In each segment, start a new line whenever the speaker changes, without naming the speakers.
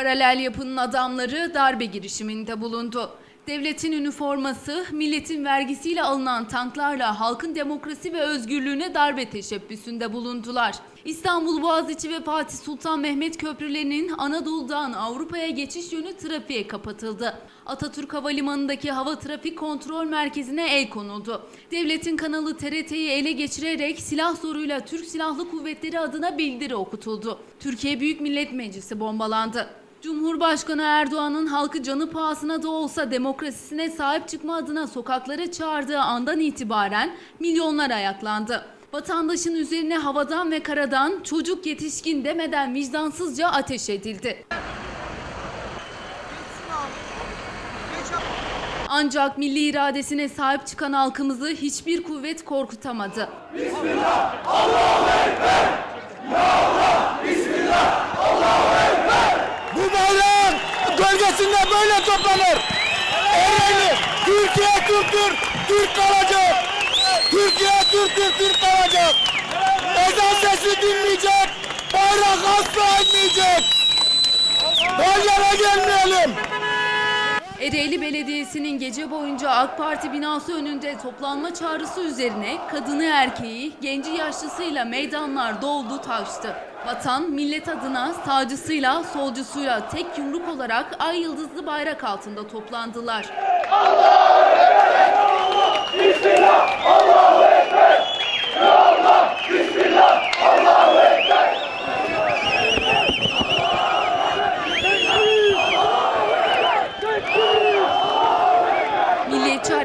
Paralel yapının adamları darbe girişiminde bulundu. Devletin üniforması, milletin vergisiyle alınan tanklarla halkın demokrasi ve özgürlüğüne darbe teşebbüsünde bulundular. İstanbul Boğaziçi ve Fatih Sultan Mehmet köprülerinin Anadolu'dan Avrupa'ya geçiş yönü trafiğe kapatıldı. Atatürk Havalimanı'ndaki hava trafik kontrol merkezine el konuldu. Devletin kanalı TRT'yi ele geçirerek silah zoruyla Türk Silahlı Kuvvetleri adına bildiri okutuldu. Türkiye Büyük Millet Meclisi bombalandı. Cumhurbaşkanı Erdoğan'ın halkı canı pahasına da olsa demokrasisine sahip çıkma adına sokaklara çağırdığı andan itibaren milyonlar ayaklandı. Vatandaşın üzerine havadan ve karadan çocuk yetişkin demeden vicdansızca ateş edildi. Ancak milli iradesine sahip çıkan halkımızı hiçbir kuvvet korkutamadı.
Bu bayrak gölgesinde böyle toplanır. Ereğli, Türkiye Türktür, Türk kalacak. Türkiye Türktür, Türk kalacak. Ezan sesi dinmeyecek, bayrak asla inmeyecek. Bayrağa gelmeyelim.
Ereğli Belediyesi'nin gece boyunca AK Parti binası önünde toplanma çağrısı üzerine kadını erkeği, genci yaşlısıyla meydanlar doldu taştı. Vatan, millet adına sağcısıyla solcusuyla tek yumruk olarak ay yıldızlı bayrak altında toplandılar. Milliyetçi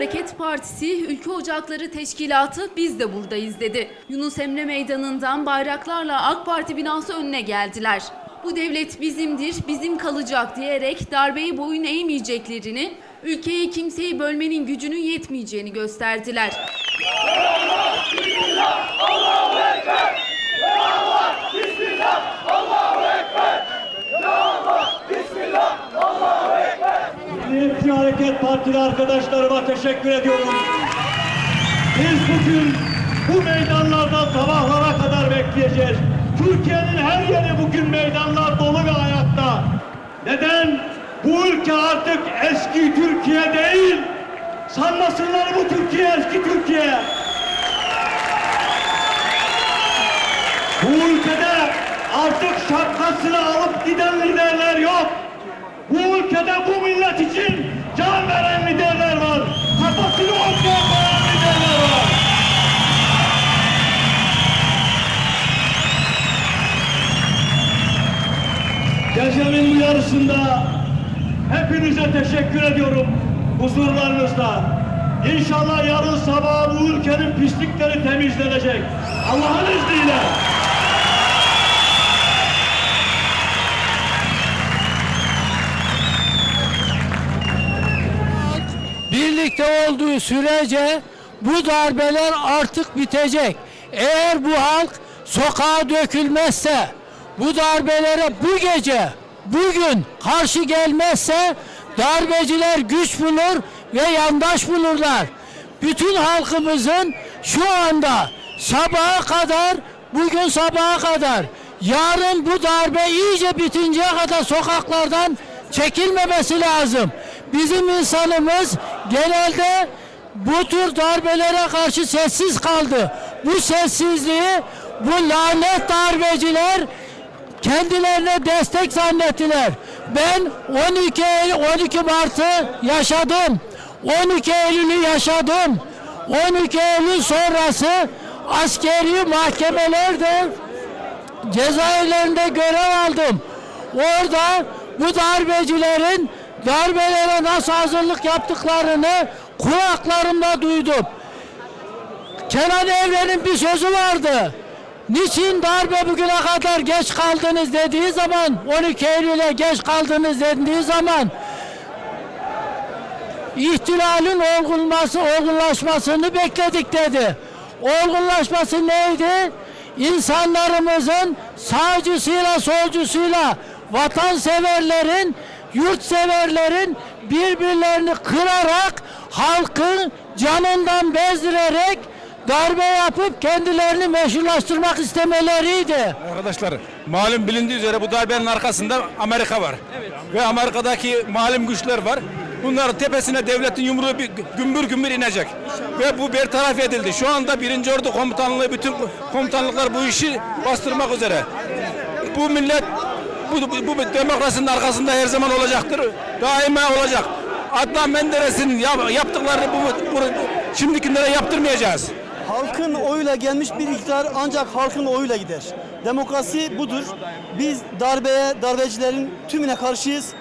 Hareket Partisi, Ülke Ocakları Teşkilatı biz de buradayız dedi. Yunus Emre Meydanı'ndan bayraklarla AK Parti binası önüne geldiler. Bu devlet bizimdir, bizim kalacak diyerek darbeyi boyun eğmeyeceklerini, ülkeyi kimseyi bölmenin gücünün yetmeyeceğini gösterdiler.
Milliyetçi Hareket Partili arkadaşlarıma teşekkür ediyorum. Biz bugün bu meydanlarda sabahlara kadar bekleyeceğiz. Türkiye'nin her yeri bugün meydanlar dolu ve ayakta. Neden? Bu ülke artık eski Türkiye değil. Sanmasınlar bu Türkiye eski Türkiye. Bu ülkede artık şapkasını alıp giden liderler yok. Bu ülkede bu millet için can veren liderler var. Kafasını ortaya koyan liderler var. Gecenin yarısında hepinize teşekkür ediyorum huzurlarınızda. İnşallah yarın sabah bu ülkenin pislikleri temizlenecek. Allah'ın izniyle.
Birlikte olduğu sürece bu darbeler artık bitecek. Eğer bu halk sokağa dökülmezse, bu darbelere bu gece, bugün karşı gelmezse darbeciler güç bulur ve yandaş bulurlar. Bütün halkımızın şu anda sabaha kadar, bugün sabaha kadar, yarın bu darbe iyice bitinceye kadar sokaklardan çekilmemesi lazım. Bizim insanımız genelde bu tür darbelere karşı sessiz kaldı. Bu sessizliği bu lanet darbeciler kendilerine destek zannettiler. Ben 12 Eylül- 12 Mart'ı yaşadım. 12 Eylül'ü yaşadım. 12 Eylül sonrası askeri mahkemelerde cezaevlerinde görev aldım. Orada bu darbecilerin darbelere nasıl hazırlık yaptıklarını kulaklarımda duydum. Kenan Evren'in bir sözü vardı. Niçin darbe bugüne kadar geç kaldınız dediği zaman 12 Eylül'e geç kaldınız dediği zaman ihtilalin olgunması, olgunlaşmasını bekledik dedi. Olgunlaşması neydi? İnsanlarımızın sağcısıyla solcusuyla vatanseverlerin, yurtseverlerin birbirlerini kırarak halkın canından bezdirerek darbe yapıp kendilerini meşrulaştırmak istemeleriydi.
Arkadaşlar malum bilindiği üzere bu darbenin arkasında Amerika var. Ve Amerika'daki malum güçler var. Bunların tepesine devletin yumruğu bir gümbür gümbür inecek. Ve bu bertaraf edildi. Şu anda birinci Ordu Komutanlığı bütün komutanlıklar bu işi bastırmak üzere. Bu millet bu, bu, bu demokrasinin arkasında her zaman olacaktır. Daima olacak. Adnan Menderes'in yap- yaptıklarını bu, bu, şimdikilere yaptırmayacağız.
Halkın oyuyla gelmiş bir iktidar ancak halkın oyuyla gider. Demokrasi budur. Biz darbeye, darbecilerin tümüne karşıyız.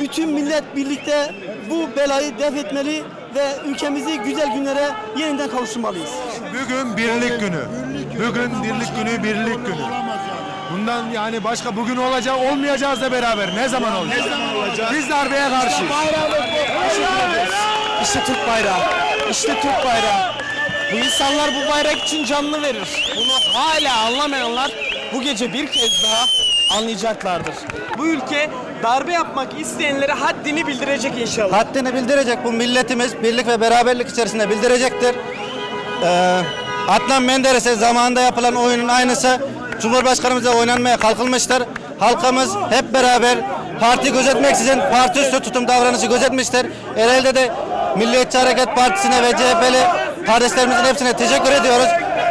Bütün millet birlikte bu belayı def etmeli ve ülkemizi güzel günlere yeniden kavuşturmalıyız.
Bugün birlik günü. Bugün birlik günü, birlik günü. Bundan yani başka bugün olacak olmayacağız da beraber. Ne zaman olacak? Ne zaman olacak? Biz darbeye karşıyız.
İşte Türk bayrağı. İşte Türk bayrağı. Bu insanlar bu bayrak için canını verir. Bunu hala anlamayanlar bu gece bir kez daha anlayacaklardır. Bu ülke darbe yapmak isteyenlere haddini bildirecek inşallah.
Haddini bildirecek bu milletimiz birlik ve beraberlik içerisinde bildirecektir. Ee, Adnan Menderes'e zamanında yapılan oyunun aynısı Cumhurbaşkanımıza oynanmaya kalkılmıştır. Halkımız hep beraber parti gözetmeksizin parti üstü tutum davranışı gözetmiştir. Ereğli'de de Milliyetçi Hareket Partisi'ne ve CHP'li kardeşlerimizin hepsine teşekkür ediyoruz.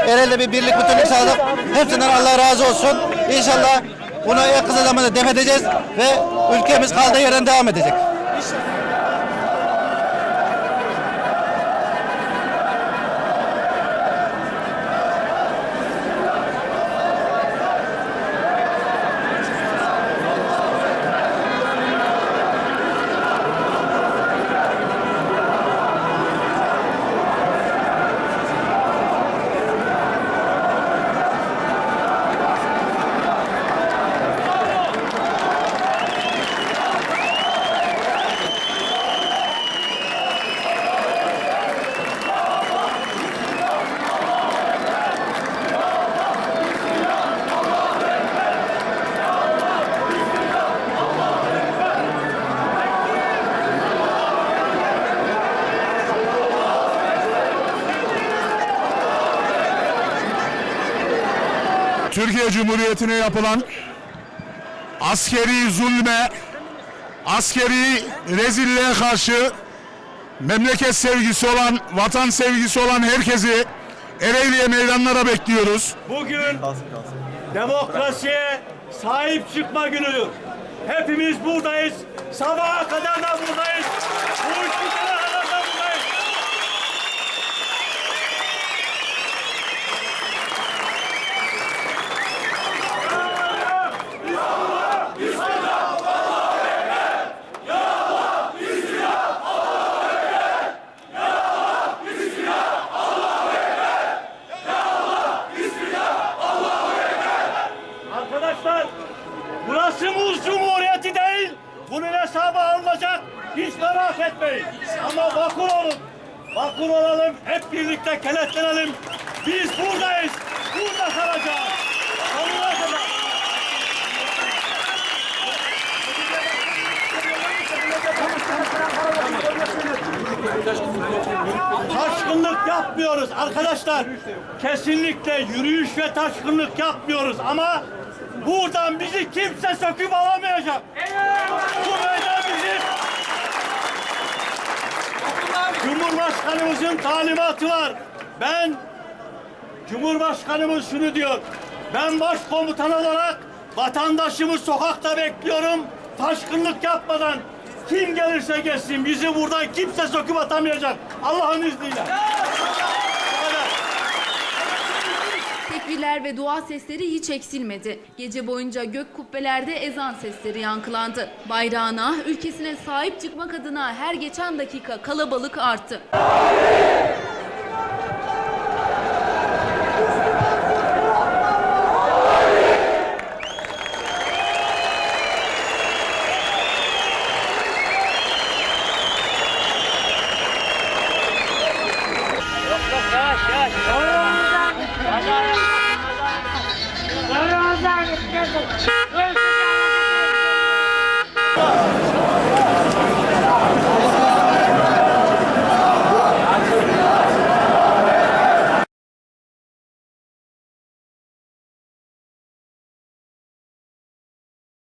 Ereğli'de bir birlik bütünlük sağladık. Hepsinden Allah razı olsun. İnşallah bunu en kısa zamanda def edeceğiz ve ülkemiz kaldığı yerden devam edecek.
Türkiye Cumhuriyeti'ne yapılan askeri zulme, askeri rezilliğe karşı memleket sevgisi olan, vatan sevgisi olan herkesi Ereğli'ye meydanlara bekliyoruz.
Bugün demokrasiye sahip çıkma günüdür. Hepimiz buradayız. Sabaha kadar da buradayız. Bu iş bitene kadar da buradayız. Arkadaşlar burası Muz Cumhuriyeti değil. Bunun hesabı alınacak. Hiç merak etmeyin. Ama vakur olun. Vakur olalım. Hep birlikte kenetlenelim. Biz buradayız. Burada kalacağız. Sonuna. Taşkınlık yapmıyoruz arkadaşlar. Kesinlikle yürüyüş ve taşkınlık yapmıyoruz ama buradan bizi kimse söküp alamayacak. Bu meydan bizim. Cumhurbaşkanımızın talimatı var. Ben Cumhurbaşkanımız şunu diyor. Ben başkomutan olarak vatandaşımı sokakta bekliyorum. Taşkınlık yapmadan kim gelirse gelsin bizi buradan kimse söküp atamayacak. Allah'ın izniyle.
Tekbirler ve dua sesleri hiç eksilmedi. Gece boyunca gök kubbelerde ezan sesleri yankılandı. Bayrağına, ülkesine sahip çıkmak adına her geçen dakika kalabalık arttı.